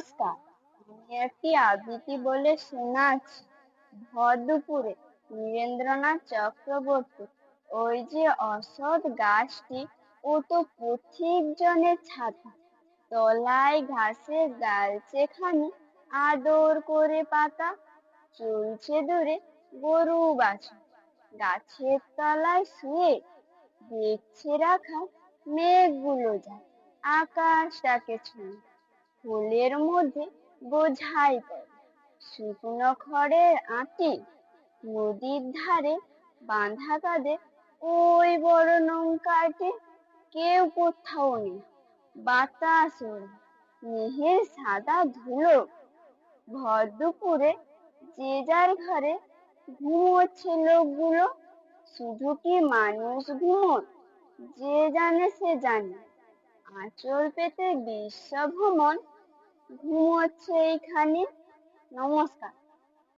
নমস্কার। আমি একটি আবৃত্তি বলে শোনাচ্ছি। ভর দুপুরে নীরেন্দ্রনাথ চক্রবর্তী। ওই যে অসৎ গাছটি, ও তো পথিক জনের ছাতা। তলায় ঘাসে গালছে খানি আদর করে পাতা, চলছে দূরে গরু বাছুর গাছের তলায় শুয়ে দেখছে রাখা মেঘগুলো যায় আকাশটাকে ছুঁয়ে। ফুলের মধ্যে বোঝাই শুকনো খড়ের আঁটি নদীর ধারে বাঁধা কাঁধে ওই বড় নৌকাটি কেউ কোথাও নেই। বাতাস মেহের সাদা ধুলো। ভর দুপুরে যে যার ঘরে ঘুমোচ্ছে লোকগুলো, শুধু কি মানুষ ঘুমোয়? যে জানে সে জানে। আঁচল পেতে বিশ্ব ভ্রমণ ঘুমোচ্ছে এইখানে নমস্কার।